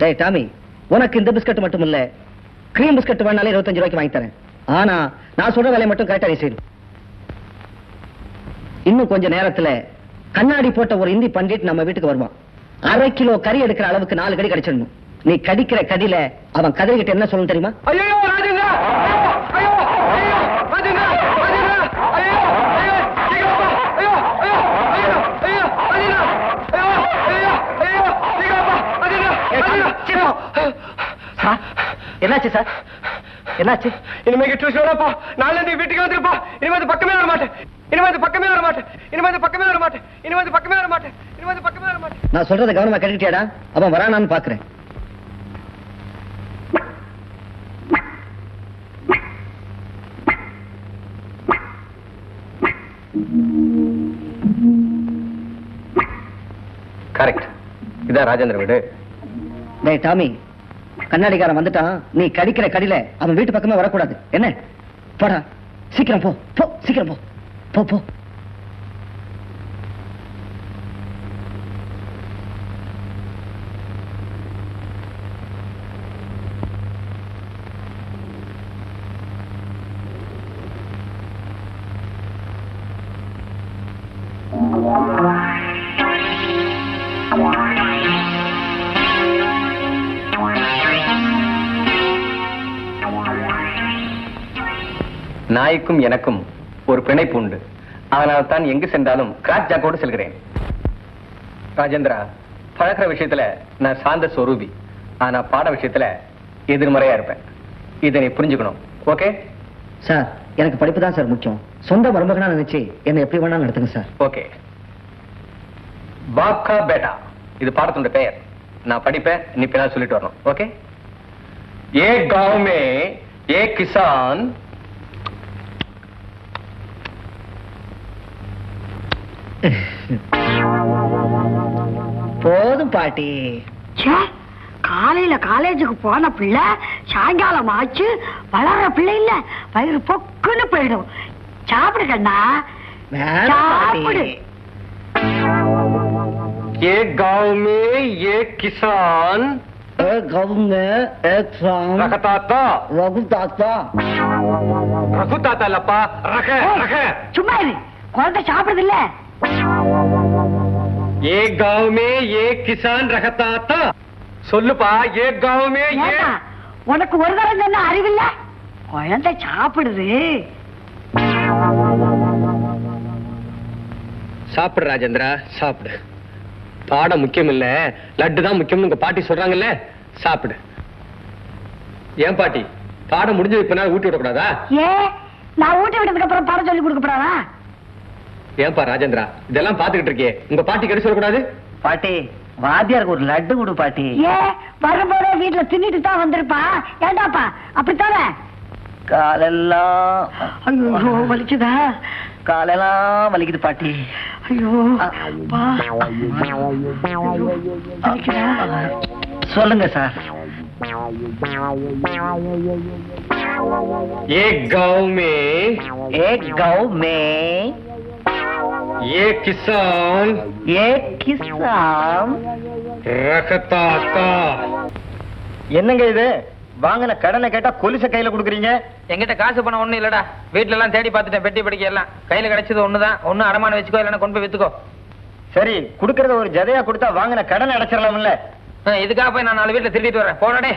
டேய் டாமி உனக்கு இந்த பிஸ்கட் மட்டும் இல்ல கிரீம் பிஸ்கட் வேணாலே இருபத்தஞ்சு ரூபாய்க்கு வாங்கி தரேன். ஆனா நான் சொல்ற வேலையை மட்டும் கரெக்டா நீ செய்யணும் இன்னும் கொஞ்ச நேரத்துல கண்ணாடி போட்ட ஒரு இந்தி பண்டிட் நம்ம வீட்டுக்கு வருவான். அரை கிலோ கறி எடுக்கிற அளவுக்கு நாலு கடி கடிச்சிடணும். நீ கடிக்கிற கடியில அவன் கதைகிட்ட என்ன சொல்லணும் தெரியுமா ஐயோ ராஜேந்திரா ஐயோ ஐயோ ராஜேந்திரா ராஜேந்திரா ஐயோ ஐயோ சீக்கிரமா ஐயோ ஐயோ ஐயோ ஐயோ ராஜேந்திரா ஐயோ ஐயோ ஐயோ சீக்கிரமா ராஜேந்திரா சார் என்னாச்சு சார்? என்னாச்சு? இனிமேல் டியூஷன் வரப்பா நாளைல இருந்து வீட்டுக்கு வந்துருப்பா. இனிமே இந்த பக்கமே வர மாட்டேன். இனிமே இந்த பக்கமே வர மாட்டேன். இனிமே இந்த பக்கமே வர மாட்டேன். இனிமே இந்த பக்கமே வர மாட்டேன். இனிமே இந்த பக்கமே வர மாட்டேன். நான் சொல்றத கவனமா கேட்டுக்கிட்டியாடா? அவன் வரானான்னு பாக்குறேன். கரெக்ட் இதான் ராஜேந்திர வீடு. டேய் டாமி. கண்ணாடிக்காரன் வந்துட்டான். நீ கடிக்கிற கடியில அவன் வீட்டு பக்கமே வரக்கூடாது. என்ன? போடா. சீக்கிரம் போ. போ. சீக்கிரம் போ. போ போ. நாய்க்கும் எனக்கும் ஒரு பிணைப்பு உண்டு. அதனால் தான் எங்கு சென்றாலும் கிராக் செல்கிறேன். ராஜேந்திரா பழக்கிற விஷயத்துல நான் சாந்த சொரூபி. ஆனா பாட விஷயத்துல எதிர்மறையா இருப்பேன். இதை புரிஞ்சுக்கணும். ஓகே? சார் எனக்கு படிப்பு தான் சார் முக்கியம். சொந்த மருமகனா நினைச்சு என்ன எப்படி வேணாலும் நடத்துங்க சார். ஓகே. பாப்கா பேட்டா. இது பாடத்தோட பெயர். நான் படிப்பேன் நீ பின்னால் சொல்லிட்டு வரணும். ஓகே? ஏ காவுமே ஏ கிசான் பாட்டி ச்சே காலையில காலேஜுக்கு போன பிள்ளை சாயங்காலம் ஆச்சு வளர்ற பிள்ளை இல்ல வயிறு பொக்குன்னு போயிடும் சாப்பிடு கண்ணா வேணாம் சாப்பிடு. பாட்டி एक गांव में एक किसान एक गाँव में एक शाम रखता था रघु दाता रखता था लपा रख ஏய், रख சும்மா இரு குழந்தை சாப்பிடுது இல்ல एक गांव में एक किसान रखता था சொல்லுப்பா एक गांव में ஏண்டா, உனக்கு ஒரு தரம் சொன்ன அறிவில்ல குழந்தை சாப்பிடுது சாப்பிடு ராஜேந்திரா சாப்பிடு பாடம் முக்கியம் இல்ல லட்டு தான் முக்கியம்னு உங்க பாட்டி சொல்றாங்கல்ல சாப்பிடு ஏன் பாட்டி பாடம் முடிஞ்சது இப்ப ஊட்டி விடக்கூடாதா ஏ நான் ஊட்டி விட்டதுக்கு அப்புறம் பாடம் சொல்லி கொடுக்க ஏன்பா ராஜேந்திரா? இதெல்லாம் பாத்துக்கிட்டு இருக்கே உங்க பாட்டி கடிச்சு சொல்லக்கூடாது? பாட்டி வாத்தியாருக்கு ஒரு லட்டு கொடு பாட்டி. ஏ வரும்போதே வீட்டுல தின்னுட்டு தான் வந்திருப்பா. ஏண்டாப்பா அப்படித்தானே? காலெல்லாம் ஐயோ வலிக்குதா? காலெல்லாம் வலிக்குது பாட்டி. ஐயோ சொல்லுங்க சார். ஏ கவு மே ஏ கவு एक किसान एक किसान रखता था என்னங்க இது வாங்கின கடனை கேட்டா கொலுச கையில குடுக்குறீங்க என்கிட்ட காசு பணம் ஒண்ணும் இல்லடா வீட்ல எல்லாம் தேடி பார்த்துட்டேன் பெட்டி படிக்க எல்லாம் கையில கிடைச்சது ஒண்ணுதான் ஒண்ணு அடமான வச்சுக்கோ இல்லைன்னா கொண்டு போய் வித்துக்கோ சரி குடுக்கறத ஒரு ஜதையா கொடுத்தா வாங்கின கடன் அடைச்சிடலாம்ல ஆ, இதுக்காக போய் நான் நாலு வீட்டுல திருடிட்டு வரேன் போனடே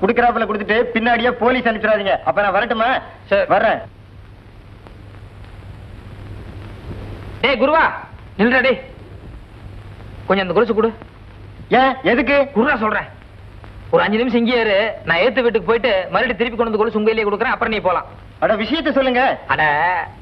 குடுக்கறாப்புல கொடுத்துட்டு பின்னாடியே போலீஸ் அனுப்பிச்சிடாதீங்க அப்ப நான் வரட்டுமா சரி. வர்றேன் டேய் குருவா நில்றா கொஞ்சம் அந்த கொலுசு கொடு. ஏன் எதுக்கு? குருவா சொல்றேன். ஒரு அஞ்சு நிமிஷம் இங்கே நான் ஏத்து வீட்டுக்கு போயிட்டு மறுபடியும் திருப்பி கொண்டு வந்து கொலுசு உங்க கொடுக்குறேன். அப்புறம் நீ போலாம். அட விஷயத்த சொல்லுங்க. அட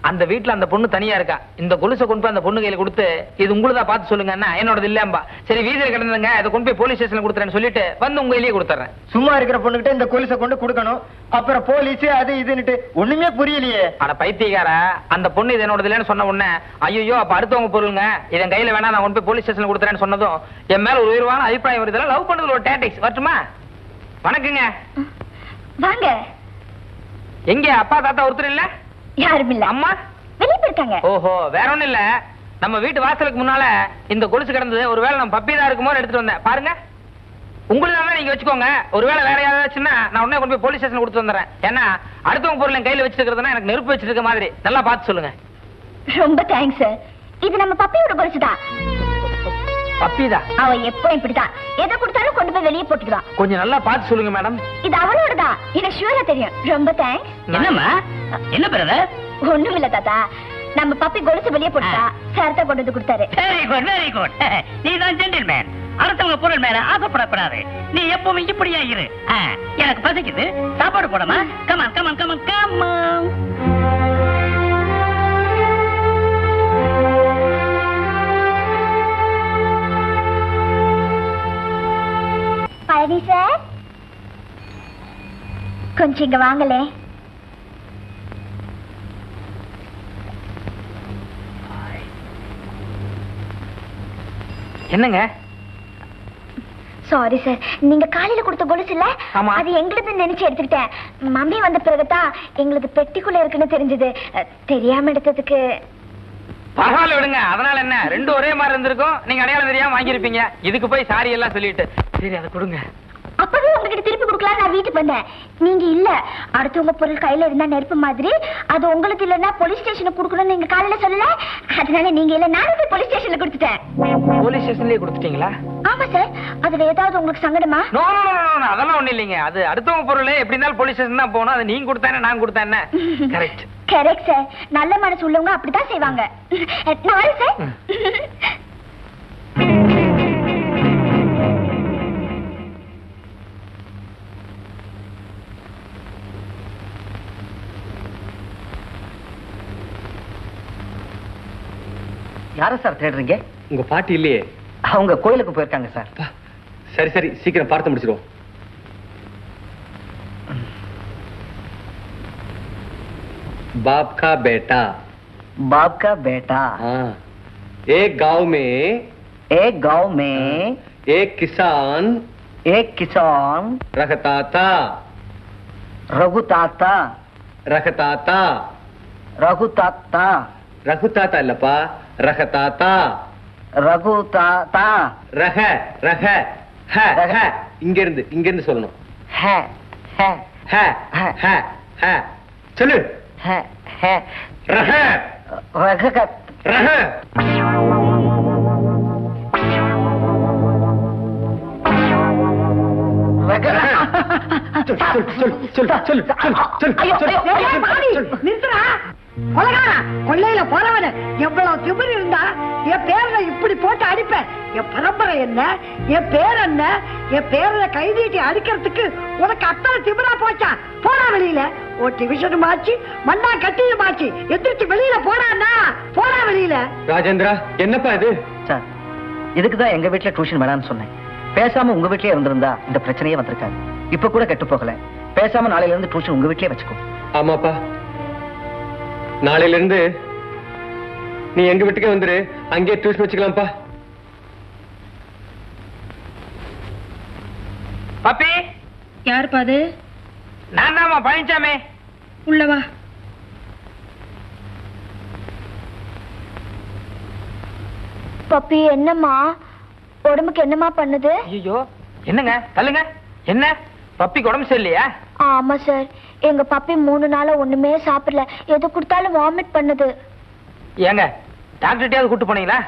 அந்த வீட்ல அந்த பொண்ணு தனியா இருக்கா? இந்த கொலுசை கொண்டு போய் அந்த பொண்ணு கையில கொடுத்து இது உங்களுதா பார்த்து சொல்லுங்கன்னா என்னோடது இல்லம்பா சரி வீதியில கிடந்ததுங்க இதை கொண்டு போய் போலீஸ் ஸ்டேஷன்ல கொடுத்துறேன்னு சொல்லிட்டு வந்து உங்க கையிலேயே கொடுத்துறேன். சும்மா இருக்கிற பொண்ணுகிட்ட இந்த கொலுசை கொண்டு கொடுக்கணும். அப்புறம் போலீஸ் அது இதுன்னுட்டு ஒண்ணுமே புரியலையே. அட பைத்தியக்கார அந்த பொண்ணு இது என்னோடது இல்லைன்னு சொன்ன உடனே ஐயோ அப்ப அடுத்தவங்க பொருளுங்க. இதன் கையில வேணா நான் கொண்டு போய் போலீஸ் ஸ்டேஷன்ல கொடுத்துறேன்னு சொன்னதும் என் மேல ஒரு உயர்வான அபிப்பிராயம் வருதுல லவ் பண்றதுல ஒரு டேட்டிக்ஸ் வரட்டுமா? வணக்கங்க. வாங்க. எங்க அப்பா தாத்தா ஒருத்தர் இல்ல? யாரும் இல்ல. அம்மா? வெளியே போயிருக்காங்க. ஓஹோ வேற ஒண்ணும் இல்ல. நம்ம வீட்டு வாசலுக்கு முன்னால இந்த கொலுசு கிடந்தது. ஒருவேளை நம்ம பப்பி தான் இருக்குமோ எடுத்துட்டு வந்தேன். பாருங்க. உங்களுக்கு தான் நீங்க வச்சுக்கோங்க. ஒருவேளை வேற யாராச்சுன்னா நான் உடனே கொண்டு போய் போலீஸ் ஸ்டேஷன் கொடுத்து வந்துடுறேன். ஏன்னா அடுத்தவங்க பொருள் கையில வச்சிருக்கிறதுனா எனக்கு நெருப்பு வச்சிட்டு இருக்க மாதிரி. நல்லா பார்த்து சொல்லுங்க. ரொம்ப தேங்க்ஸ் இது நம்ம பப்பியோட கொலுசுதான் பப்பிதா. அவ எப்போ இப்படிதான் எதை கொடுத்தாலும் கொண்டு போய் வெளியே போட்டுக்குவான் கொஞ்சம் நல்லா பார்த்து சொல்லுங்க மேடம். இது அவளோடதான் எனக்கு ஷூரா தெரியும். ரொம்ப தேங்க்ஸ் என்னம்மா? என்ன பிரதர் ஒண்ணும் இல்ல தாத்தா. நம்ம பப்பி கொலுசு வெளியே போட்டா சார் தான் கொண்டு வந்து கொடுத்தாரு. வெரி குட் வெரி குட் நீ தான் ஜென்டில்மேன் அடுத்தவங்க பொருள் மேல ஆசைப்படக்கூடாது. நீ எப்பவுமே இப்படியா இரு. ஆ, எனக்கு பசிக்குது. சாப்பாடு போடமா? Come on come on come on come on Palani sir? கொஞ்சம் இங்க வாங்களே. என்னங்க? சாரி சார் நீங்க காலையில கொடுத்த கொலுசு இல்ல. அது எங்களுது நினைச்சு எடுத்துக்கிட்டேன். மம்மி வந்த பிறகுதான் எங்களது பெட்டிக்குள்ள இருக்குன்னு தெரிஞ்சது. தெரியாம எடுத்ததுக்கு பரவாயில்ல விடுங்க. அதனால என்ன? ரெண்டு ஒரே மாதிரி இருந்திருக்கும். நீங்க அடையாளம் தெரியாம வாங்கியிருப்பீங்க. இதுக்கு போய் சாரி எல்லாம் சொல்லிட்டு. சரி அதை கொடுங்க. உங்ககிட்ட திருப்பி கொடுக்கலாம் நான் வீட்டுக்கு வந்தேன். நீங்க இல்ல. அடுத்தவங்க பொருள் கையில இருந்தா நெருப்பு மாதிரி அது உங்களுக்கு இல்லன்னா போலீஸ் ஸ்டேஷனுக்கு கொடுக்கணும்னு நீங்க காலையில சொல்லல? அதனால நீங்க இல்ல நானும் போய் போலீஸ் ஸ்டேஷன்ல கொடுத்துட்டேன். போலீஸ் ஸ்டேஷன்லயே கொடுத்துட்டீங்களா? ஆமா சார் அதுல ஏதாவது உங்களுக்கு சங்கடமா? No no no, no, no, அதெல்லாம் ஒண்ணு இல்லைங்க. அது அடுத்தவங்க பொருள் எப்படி இருந்தாலும் போலீஸ் ஸ்டேஷன் தான் போகணும். அது நீங்க கொடுத்தானே நான் கொடுத்தேன் கரெக்ட் கரெக்ட் சார் நல்ல மனசு உள்ளவங்க அப்படித்தான் செய்வாங்க. நாளை சார் யார சார் தேடுறீங்க உங்க பாட்டி இல்லையே அவங்க கோயிலுக்கு போயிருக்காங்க சார் அப்பா, சரி சரி சீக்கிரம் பார்த்து முடிச்சிருவோம் बाप का बेटा बाप का बेटा हाँ एक गांव में एक गांव में एक किसान एक किसान रखता था रघु ताता रखता था रघु ताता रघुता था लपा ரக தாத்தா. ரகு தாத்தா. ரக ரக ஹ ஹ. இங்க இருந்து இங்க இருந்து சொல்லணும். ஹ ஹ. ஹ ஹ ஹ. சொல்லு. ஹ ஹ. ரக. ரக ரக. சொல்லு சொல்லு சொல்லு சொல்லு சொல்லு சொல்லு சொல்லு சொல்லு சொல்லு கொள்ளையில போறவன எவ்வளவு திமிரு இருந்தா என் பேரனை இப்படி போட்டு அடிப்பேன் என் பரம்பரை என்ன? என் பேர் என்ன? என் பேரனை கை நீட்டி அடிக்கிறதுக்கு உனக்கு அத்தனை திமிரா போச்சா? போடா வெளியில. ஒரு டிவிஷனும் ஆச்சு மண்ணா கட்டியும் ஆச்சு எந்திரிச்சு வெளியில போடாண்ணா போடா வெளியில. ராஜேந்திரா என்னப்பா இது? சார் இதுக்கு தான் எங்க வீட்ல டியூஷன் வேணாம்னு சொன்னேன். பேசாம உங்க வீட்லயே இருந்திருந்தா இந்த பிரச்சனையே வந்திருக்காது. இப்ப கூட கெட்டு போகல. பேசாம நாளையில இருந்து டியூஷன் உங்க வீட்லயே வச்சுக்கோ. ஆமாப்பா. நாளையில இருந்து நீ எங்க வீட்டுக்கே வந்துரு. அங்கேயே டியூஷன் வச்சுக்கலாம்ப்பா. பப்பி! யாருப்பா அது? நான் தான்மா பழனிச்சாமி உள்ளவா பப்பி என்னம்மா? உடம்புக்கு என்னம்மா பண்ணுது? ஐயோ என்னங்க? தள்ளுங்க. என்ன? பப்பிக்கு உடம்பு சரியில்லையா? ஆமா சார் எங்க பப்பி மூணு நாளா ஒண்ணுமே சாப்பிடல. எது கொடுத்தாலும் வாமிட் பண்ணுது. ஏங்க டாக்டர்கிட்டயாவது கூட்டு போனீங்களா?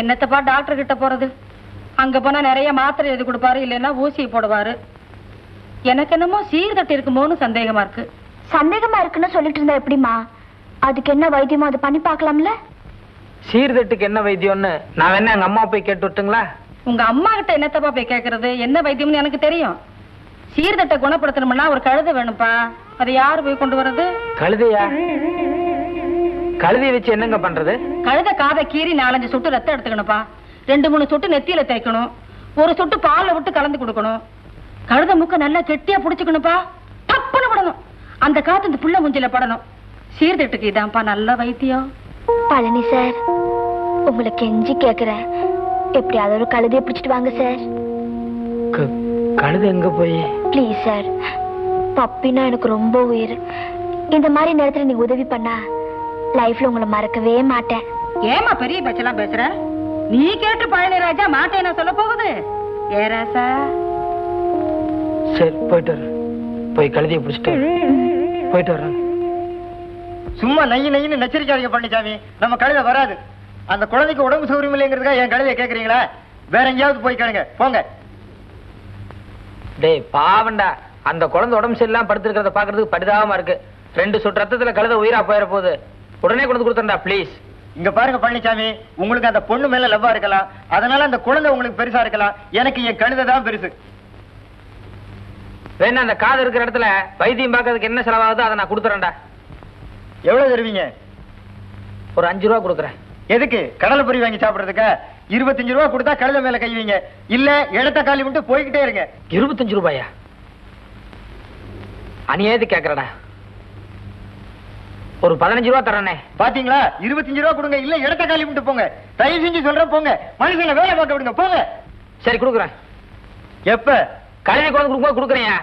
என்னத்தப்பா டாக்டர் கிட்ட போறது? அங்க போனா நிறைய மாத்திரை எழுதி கொடுப்பாரு இல்லைன்னா ஊசி போடுவாரு. எனக்கு என்னமோ சீர்தட்டு இருக்குமோன்னு சந்தேகமா இருக்கு. சந்தேகமா இருக்குன்னு சொல்லிட்டு இருந்தா எப்படிம்மா? அதுக்கு என்ன வைத்தியமோ அதை பண்ணி பார்க்கலாம்ல? சீர்தட்டுக்கு என்ன வைத்தியம்னு நான் வேணா எங்க அம்மா போய் கேட்டு விட்டுங்களா? உங்க அம்மா கிட்ட என்னத்தப்பா போய் கேக்குறது? என்ன வைத்தியம்னு எனக்கு தெரியும். சீர்தட்டை குணப்படுத்தணும்னா ஒரு கழுதை வேணும்ப்பா. அதை யாரு போய் கொண்டு வர்றது? கழுதையா? கழுதையை வச்சு என்னங்க பண்றது? கழுதை காதை கீறி நாலஞ்சு சொட்டு ரத்தம் எடுத்துக்கணும்ப்பா. ரெண்டு மூணு சொட்டு நெத்தியில தேய்க்கணும். ஒரு சொட்டு பால்ல விட்டு கலந்து கொடுக்கணும். கழுதை முக்க நல்லா கெட்டியா புடிச்சுக்கணும்ப்பா. தப்புன்னு விடணும். அந்த காத்து இந்த புள்ள முஞ்சில படணும். சீர்திட்டுக்கு இதான்ப்பா நல்ல வைத்தியம். பழனி சார் உங்களை கெஞ்சி கேக்குறேன். எப்படியாவது ஒரு கழுதையை பிடிச்சிட்டு வாங்க சார். கழுதை எங்க போய்? ப்ளீஸ் சார் பப்பினா எனக்கு ரொம்ப உயிர். இந்த மாதிரி நேரத்துல நீங்க உதவி பண்ணா லைஃப்ல உங்களை மறக்கவே மாட்டேன். ஏமா பெரிய பேச்செல்லாம் பேசுற? நீ கேட்டு பழனி ராஜா மாட்டேன் சொல்ல போகுது? ஏ ராசா சரி போயிட்டு வரேன் போய் கழுதியை பிடிச்சிட்டு போயிட்டு வரேன் சும்மா நெய் நெய்னு நச்சரிக்காதீங்க பழனிசாமி. நம்ம கழுதை வராது. அந்த குழந்தைக்கு உடம்பு சௌரியம் இல்லைங்கிறதுக்காக என் கழுதையை கேக்குறீங்களா? வேற எங்கேயாவது போய் கேளுங்க. போங்க. டேய் பாவண்டா அந்த குழந்தை உடம்பு சரியில்லாம படுத்திருக்கிறத பாக்குறதுக்கு பரிதாபமா இருக்கு. ரெண்டு சொட்டு ரத்தத்துல கழுத உயிரா போயிட போகுது. உடனே கொண்டு கொடுத்துருந்தா ப்ளீஸ் இங்க பாருங்க பழனிசாமி உங்களுக்கு அந்த பொண்ணு மேல லவ்வா இருக்கலாம். அதனால அந்த குழந்தை உங்களுக்கு பெருசா இருக்கலாம். எனக்கு என் கழுதை தான் பெருசு. வேணா அந்த காது இருக்கிற இடத்துல வைத்தியம் பார்க்கறதுக்கு என்ன செலவாகுதோ அதை நான் கொடுத்துறேன்டா. எவ்வளவு தருவீங்க? ஒரு அஞ்சு ரூபா கொடுக்குறேன். எதுக்கு? கடலை பொரி வாங்கி சாப்பிடுறதுக்கா? இருபத்தஞ்சு ரூபா கொடுத்தா கழுதை மேல கை வைங்க. இல்ல இடத்த காலி விட்டு போய்கிட்டே இருங்க. இருபத்தஞ்சு ரூபாயா? அநியாயத்து கேக்குறடா? ஒரு பதினஞ்சு ரூபா தரேனே. பாத்தீங்களா? இருபத்தஞ்சு ரூபா கொடுங்க. இல்ல இடத்த காலி விட்டு போங்க. தயவு செஞ்சு சொல்றேன் போங்க. மனுஷங்க வேலை பார்க்க விடுங்க போங்க. சரி கொடுக்குறேன். எப்ப? கழுவி கொண்டு கொடுக்கும்போது கொடுக்குறேன்